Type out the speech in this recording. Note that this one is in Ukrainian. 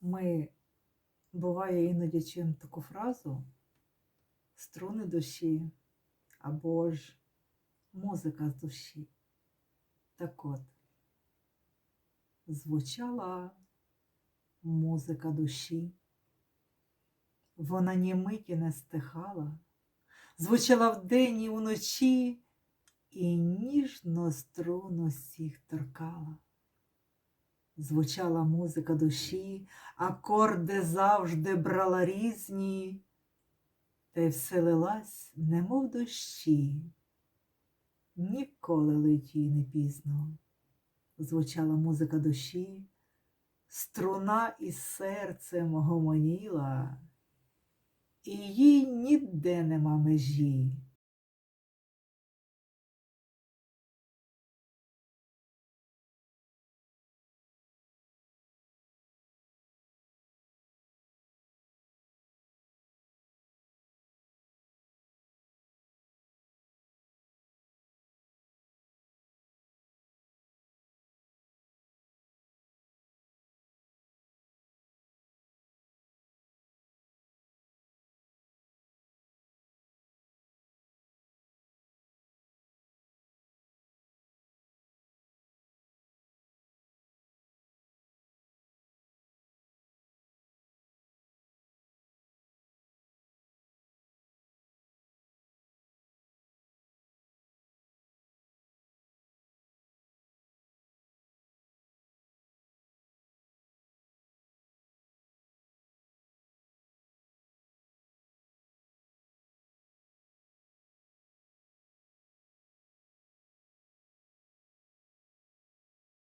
Ми, буває, іноді чуємо таку фразу струни душі або ж музика з душі. Так от, звучала музика душі. Вона ні миті не стихала, звучала вдень і вночі і ніжно струну всіх торкала. Звучала музика душі, акорди завжди брала різні, та й вселилась, немов дощі. Ніколи леті не пізно. Звучала музика душі, струна із серцем гомоніла, і їй ніде нема межі.